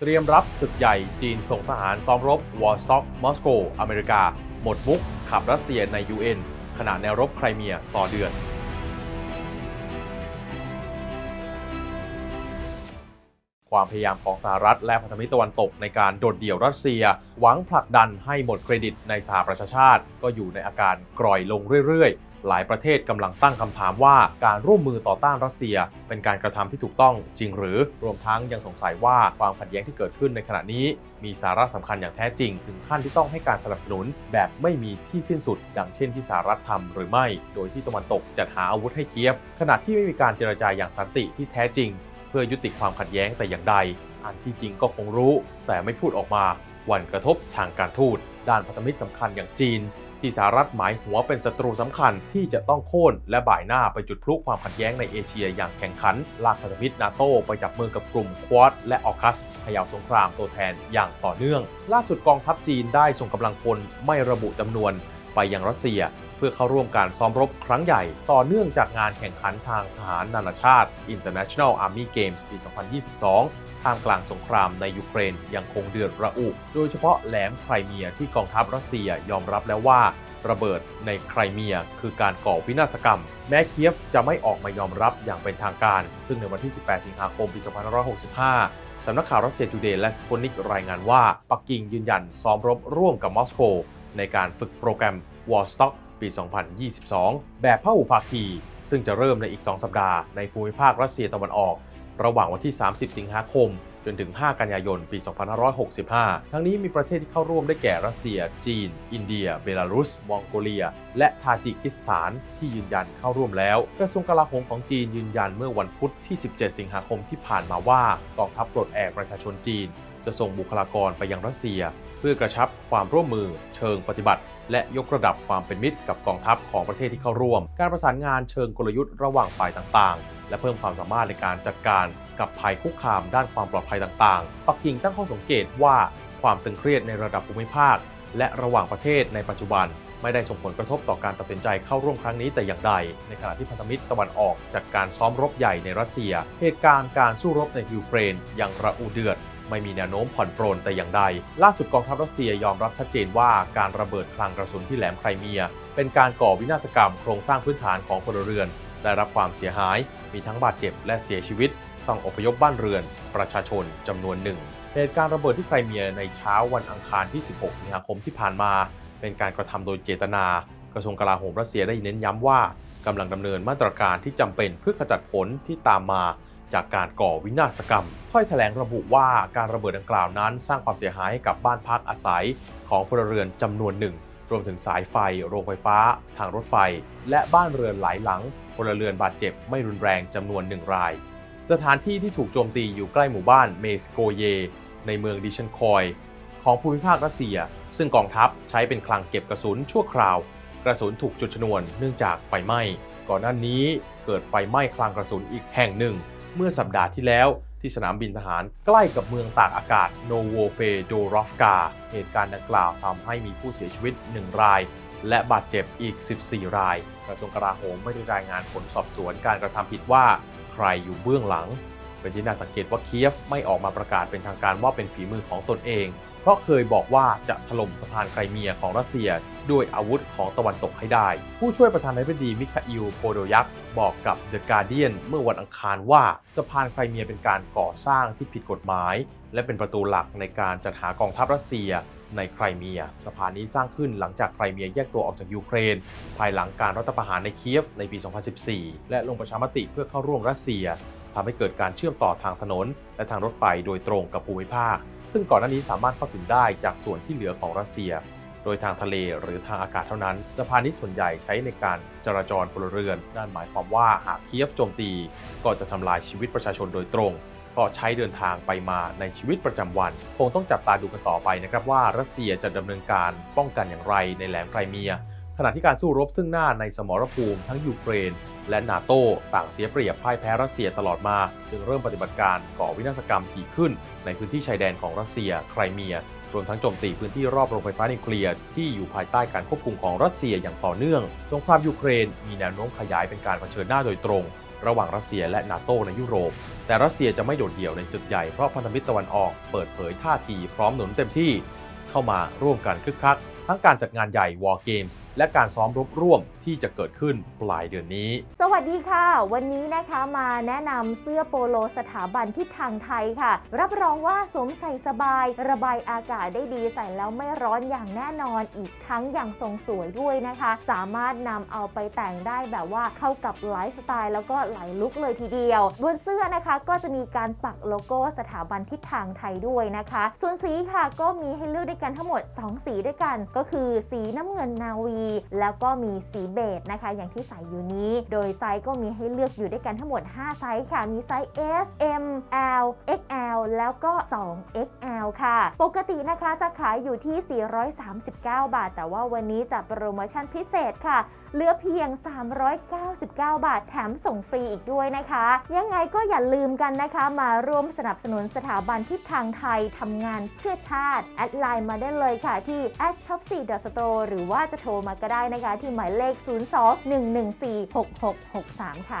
เตรียมรับศึกใหญ่จีนส่งทหารซ้อมรบวอร์สต็อกมอสโก อเมริกา หมดมุก ขับรัสเซียใน UN ขณะแนวรบไครเมียสอเดือน ความพยายามของสหรัฐและพันธมิตรตะวันตกในการโดดเดี่ยวรัสเซีย หวังผลักดันให้หมดเครดิตในสหประชาชาติ ก็อยู่ในอาการกร่อยลงเรื่อยๆ หลายประเทศกำลังตั้งคำถามว่าการร่วมมือต่อต้านรัสเซีย เป็นการกระทำที่ถูกต้องจริงหรือ รวมทั้งยังสงสัยว่าความขัดแย้งที่เกิดขึ้นในขณะนี้ มีสาระสำคัญอย่างแท้จริง ถึงขั้นที่ต้องให้การสนับสนุน แบบไม่มีที่สิ้นสุดดังเช่นที่สหรัฐทำหรือไม่ โดยที่ตะวันตกจัดหาอาวุธให้เคียฟ ขณะที่ไม่มีการเจรจาอย่างสันติที่แท้จริง เพื่อยุติความขัดแย้งแต่อย่างใด อันที่จริงก็คงรู้ แต่ไม่พูดออกมา วันกระทบทางการทูตด้านพันธมิตรสำคัญอย่างจีน ที่สหรัฐหมายหัวเป็นศัตรูสำคัญที่จะต้องโค่นและบ่ายหน้าไปจุดพลุความขัดแย้งในเอเชียอย่างแข่งขัน ลากพันธมิตรนาโตไปจับมือกับกลุ่มควอดและออคัสขย่าวสงครามตัวแทนอย่างต่อเนื่อง ล่าสุดกองทัพจีนได้ส่งกำลังพลไม่ระบุจำนวน ไปยังรัสเซีย เพื่อเข้าร่วมการซ้อมรบครั้งใหญ่ ต่อเนื่องจากงานแข่งขันทางทหารนานาชาติ International Army Games ปี 2022 ท่ามกลางสงครามในยูเครนยังคงเดือดระอุ โดยเฉพาะแหลมไครเมียที่กองทัพรัสเซียยอมรับแล้วว่าระเบิดในไครเมียคือการก่อวินาศกรรม แม้เคียฟจะไม่ออกมายอมรับอย่างเป็นทางการ ซึ่งในวันที่ 18 สิงหาคม ปี 2565 สำนักข่าวรัสเซียทูเดย์และสป u นิกรายงานว่า ปักกิ่งยืนยันซ้อมรบร่วมกับมอสโก ในการฝึกโปรแกรม War Stock ปี 2022 แบบพหุภาคี ซึ่งจะเริ่มในอีก 2 สัปดาห์ในภูมิภาครัสเซียตะวันออก ระหว่างวันที่ 30 สิงหาคม จนถึง 5 กันยายน ปี 2565 ทั้งนี้มีประเทศที่เข้าร่วมได้แก่รัสเซีย จีน อินเดีย เบลารุส มองโกเลีย และทาจิกิสถานที่ยืนยันเข้าร่วมแล้ว กระทรวงกลาโหมของจีนยืนยันเมื่อวันพุธที่ 17 สิงหาคมที่ผ่านมาว่ากองทัพปลดแอกประชาชนจีน จะส่งบุคลากรไปยังรัสเซีย เพื่อกระชับความร่วมมือ เชิงปฏิบัติ และยกระดับความเป็นมิตรกับกองทัพของประเทศที่เข้าร่วม การประสานงานเชิงกลยุทธ์ระหว่างฝ่ายต่างๆ และเพิ่มความสามารถในการจัดการกับภัยคุกคามด้านความปลอดภัยต่างๆ ปักกิ่งตั้งข้อสังเกตว่าความตึงเครียดในระดับภูมิภาค และระหว่างประเทศในปัจจุบันไม่ได้ส่งผลกระทบต่อการตัดสินใจเข้าร่วมครั้งนี้แต่อย่างใด ในขณะที่พันธมิตรตะวันออกจัดการซ้อมรบใหญ่ในรัสเซีย เหตุการณ์การสู้รบในยูเครนยังระอุเดือด ไม่มีแนวโน้มผ่อนปรนแต่อย่างใด ล่าสุดกองทัพรัสเซียยอมรับชัดเจนว่าการระเบิดคลังกระสุนที่แหลมไครเมีย เป็นการก่อวินาศกรรมโครงสร้างพื้นฐานของพลเรือน ได้รับความเสียหาย มีทั้งบาดเจ็บและเสียชีวิต ต้องอพยพบ้านเรือน ประชาชนจำนวนหนึ่ง เหตุการณ์ระเบิดที่ไครเมียในเช้าวันอังคารที่ 16 สิงหาคมที่ผ่านมา เป็นการกระทำโดยเจตนา กระทรวงกลาโหมรัสเซียได้เน้นย้ำว่ากำลังดำเนินมาตรการที่จำเป็นเพื่อขจัดผลที่ตามมา จากการก่อวินาศกรรม ถ้อยแถลงระบุว่าการระเบิดดังกล่าวนั้น สร้างความเสียหายให้กับบ้านพักอาศัยของพลเรือนจำนวนหนึ่ง รวมถึงสายไฟ โรงไฟฟ้า ทางรถไฟ และบ้านเรือนหลายหลังพลเรือนบาดเจ็บไม่รุนแรงจำนวนหนึ่งราย สถานที่ที่ถูกโจมตีอยู่ใกล้หมู่บ้านเมสโกเย ในเมืองดิชันคอย ของภูมิภาครัสเซีย ซึ่งกองทัพใช้เป็นคลังเก็บกระสุนชั่วคราว กระสุนถูกจุดชนวนเนื่องจากไฟไหม้ ก่อนหน้านี้เกิดไฟไหม้คลังกระสุนอีกแห่งหนึ่ง เมื่อสัปดาห์ที่แล้วที่สนามบินทหารใกล้กับเมืองตากอากาศโนโวเฟโดรอฟกา เหตุการณ์ดังกล่าวทำให้มีผู้เสียชีวิต 1 ราย และบาดเจ็บอีก 14 ราย กระทรวงกลาโหมไม่ได้รายงานผลสอบสวนการกระทำผิดว่าใครอยู่เบื้องหลัง เป็นที่น่าสังเกตว่าเคียฟไม่ออกมาประกาศเป็นทางการว่าเป็นฝีมือของตนเอง ราะเคยบอกว่าจะถล่มสะพานไครเมียของรัสเซียด้วยอาวุธของตะวันตกให้ได้ ผู้ช่วยประธานาธิบดีมิคาอิลโพโดยักบอกกับ The Guardian เมื่อวันอังคารว่าสะพานไครเมียเป็นการก่อสร้างที่ผิดกฎหมาย และเป็นประตูหลักในการจัดหากองทัพรัสเซียในไครเมีย สะพานนี้สร้างขึ้นหลังจากไครเมียแยกตัวออกจากยูเครน ภายหลังการรัฐประหารในเคียฟในปี 2014 และลงประชามติเพื่อเข้าร่วมรัสเซีย ทำให้เกิดการเชื่อมต่อทางถนน และทางรถไฟโดยตรงกับภูมิภาค ซึ่งก่อนหน้านี้สามารถเข้าถึงได้จากส่วนที่เหลือของรัสเซีย โดยทางทะเลหรือทางอากาศเท่านั้น สะพานนี้ส่วนใหญ่ใช้ในการจราจรพลเรือน นั่นหมายความว่าหากเคียฟโจมตี ก็จะทำลายชีวิตประชาชนโดยตรงเพราะใช้เดินทางไปมาในชีวิตประจำวัน คงต้องจับตาดูกันต่อไปนะครับว่ารัสเซียจะดำเนินการป้องกันอย่างไรในแหลมไครเมีย ขณะที่การสู้รบซึ่งหน้าในสมรภูมิทั้งยูเครน และนาโต้ต่างเสียเปรียบพ่ายแพ้รัสเซียตลอดมา จึงเริ่มปฏิบัติการก่อวินาศกรรมถี่ขึ้น ในพื้นที่ชายแดนของรัสเซีย ไครเมีย รวมทั้งโจมตีพื้นที่รอบโรงไฟฟ้านิวเคลียร์ที่อยู่ภายใต้การควบคุมของรัสเซียอย่างต่อเนื่อง สงครามยูเครน มีแนวโน้มขยายเป็นการเผชิญหน้าโดยตรง ระหว่างรัสเซียและนาโตในยุโรป แต่รัสเซียจะไม่โดดเดี่ยวในศึกใหญ่เพราะพันธมิตรตะวันออกเปิดเผยท่าทีพร้อมหนุนเต็มที่ เข้ามาร่วมกันคึกคัก ทั้งการจัดงานใหญ่ War Games และการซ้อมรบร่วมที่จะเกิดขึ้นปลายเดือนนี้ สวัสดีค่ะ วันนี้นะคะมาแนะนำเสื้อโปโลสถาบันทิศทางไทยค่ะ รับรองว่าสวมใส่สบาย ระบายอากาศได้ดีใส่แล้วไม่ร้อนอย่างแน่นอนอีกทั้งอย่างทรงสวยด้วยนะคะ สามารถนำเอาไปแต่งได้แบบว่าเข้ากับไลฟ์สไตล์แล้วก็หลายลุคเลยทีเดียว บนเสื้อนะคะก็จะมีการปักโลโก้สถาบันทิศทางไทยด้วยนะคะ ส่วนสีค่ะก็มีให้เลือกด้วยกันทั้งหมด 2 สีด้วยกันก็คือสีน้ำเงินนาวี แล้วก็มีสีเบจนะคะ อย่างที่ใส่อยู่นี้ โดยไซส์ก็มีให้เลือกอยู่ด้วยกันทั้งหมด 5 ไซส์ค่ะ มีไซส์ S M L XL แล้วก็ 2XL ค่ะ ปกตินะคะจะขายอยู่ที่ 439 บาท แต่ว่าวันนี้จัดโปรโมชั่นพิเศษค่ะเหลือเพียง 399 บาท แถมส่งฟรีอีกด้วยนะคะ ยังไงก็อย่าลืมกันนะคะ มาร่วมสนับสนุนสถาบันทิศทางไทยทำงานเพื่อชาติ แอดไลน์มาได้เลยค่ะที่ a d shop 4 the store หรือว่าจะโทรมาก็ได้นะคะ ที่หมายเลข 02 114 6663 ค่ะ